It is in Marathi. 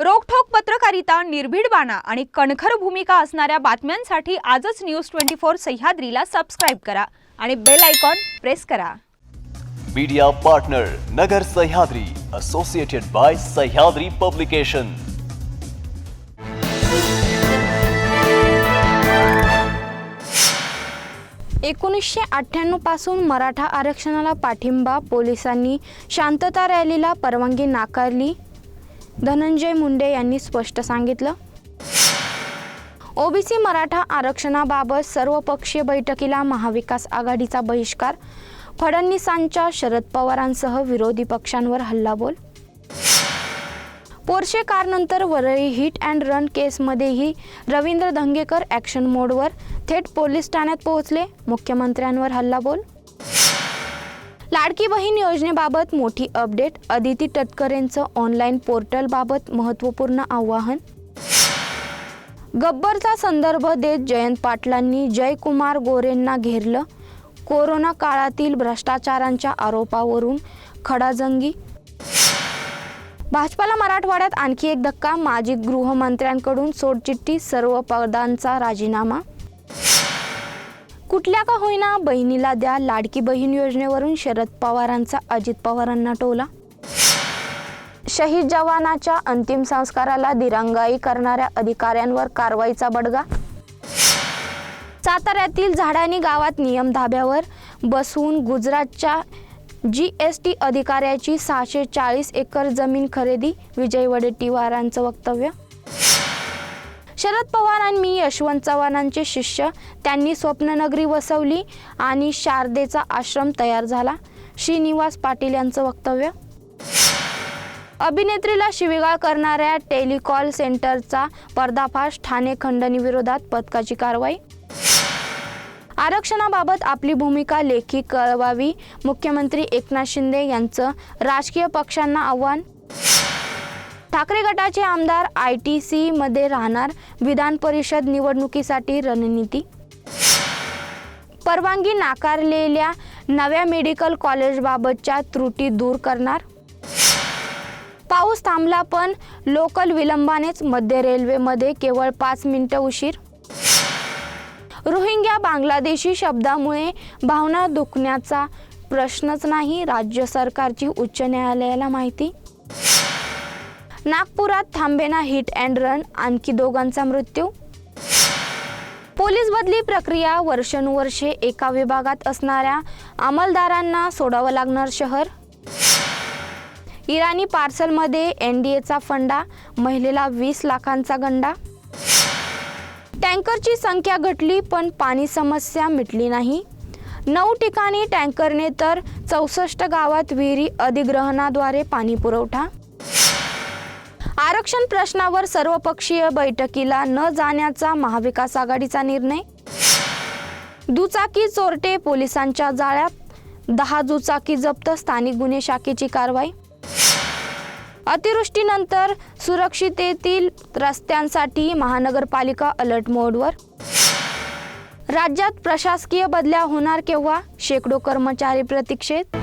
रोखठोक पत्रकारिता निर्भीड बाणा आणि कणखर भूमिका असणाऱ्या बातम्यांसाठी आजच न्यूज ट्वेंटी फोर सह्याद्रीला सबस्क्राईब करा आणि बेल आयकॉन प्रेस करा. Media partner Nagar Sahyadri associated by Sahyadri publication एकोणीसशे अठ्ठ्याण्णवपासून मराठा आरक्षणाला पाठिंबा पोलिसांनी शांतता रॅलीला परवानगी नाकारली. धनंजय मुंडे यांनी स्पष्ट सांगितलं. ओबीसी मराठा आरक्षणाबाबत सर्वपक्षीय बैठकीला महाविकास आघाडीचा बहिष्कार फडणवीसांच्या शरद पवारांसह विरोधी पक्षांवर हल्लाबोल. पोर्शे कारनंतर वरळी हिट अँड रन केसमध्येही रवींद्र धंगेकर ॲक्शन मोडवर थेट पोलीस ठाण्यात पोहोचले मुख्यमंत्र्यांवर हल्लाबोल. लाडकी बहीण योजनेबाबत मोठी अपडेट अदिती तटकरेंचं ऑनलाईन पोर्टलबाबत महत्त्वपूर्ण आवाहन. गब्बरचा संदर्भ देत जयंत पाटलांनी जयकुमार गोरेंना घेरलं. कोरोना काळातील भ्रष्टाचारांच्या आरोपावरून खडाजंगी. भाजपाला मराठवाड्यात आणखी एक धक्का माजी गृहमंत्र्यांकडून सोडचिठ्ठी सर्व पदांचा राजीनामा. कुठल्या का होईना बहिणीला द्या लाडकी बहीण योजनेवरून शरद पवारांचा अजित पवारांना टोला. शहीद जवानाच्या अंतिम संस्काराला दिरंगाई करणाऱ्या अधिकाऱ्यांवर कारवाईचा बडगा. साताऱ्यातील झाडानी गावात नियम धाब्यावर बसवून गुजरातच्या जी एस टी अधिकाऱ्याची सहाशे चाळीस एकर जमीन खरेदी विजय वडेट्टीवारांचं वक्तव्य. शरद पवार आणि मी यशवंत चव्हाणांचे शिष्य. त्यांनी स्वप्ननगरी वसवली आणि शारदेचा आश्रम तयार झाला. श्रीनिवास पाटील यांचं वक्तव्य. अभिनेत्रीला शिवीगाळ करणाऱ्या टेलिकॉल सेंटरचा पर्दाफाश ठाणे खंडणी विरोधात पथकाची कारवाई. आरक्षणाबाबत आपली भूमिका लेखी कळवावी मुख्यमंत्री एकनाथ शिंदे यांचं राजकीय पक्षांना आव्हान. ठाकरे गटाचे आमदार आय टी सी मध्ये राहणार विधान परिषद निवडणुकीसाठी रणनीती? परवानगी नाकारलेल्या नव्या मेडिकल कॉलेजबाबतच्या त्रुटी दूर करणार? पाऊस थांबला पण लोकल विलंबानेच मध्य रेल्वेमध्ये केवळ पाच मिनिटं उशीर? रोहिंग्या बांगलादेशी शब्दामुळे भावना दुखण्याचा प्रश्नच नाही राज्य सरकारची उच्च न्यायालयाला माहिती? नागपुरात थांबेना हिट अँड रन आणखी दोघांचा मृत्यू. पोलीस बदली प्रक्रिया वर्षानुवर्षे एका विभागात असणाऱ्या अंमलदारांना सोडावं लागणार शहर. इराणी पार्सलमध्ये एन डी एचा फंडा महिलेला वीस लाखांचा गंडा. टँकरची संख्या घटली पण पाणी समस्या मिटली नाही. नऊ ठिकाणी टँकरने तर चौसष्ट गावात विहिरी अधिग्रहणाद्वारे पाणी पुरवठा आरक्षण प्रश्नावर सर्वपक्षीय बैठकीला न जाण्याचा महाविकास आघाडीचा निर्णय? दुचाकी चोरटे पोलिसांच्या जाळ्यात. दहा दुचाकी जप्त स्थानिक गुन्हे शाखेची कारवाई. अतिवृष्टीनंतर सुरक्षितेतील रस्त्यांसाठी महानगरपालिका अलर्ट मोडवर. राज्यात प्रशासकीय बदल्या होणार केव्हा? शेकडो कर्मचारी प्रतीक्षेत.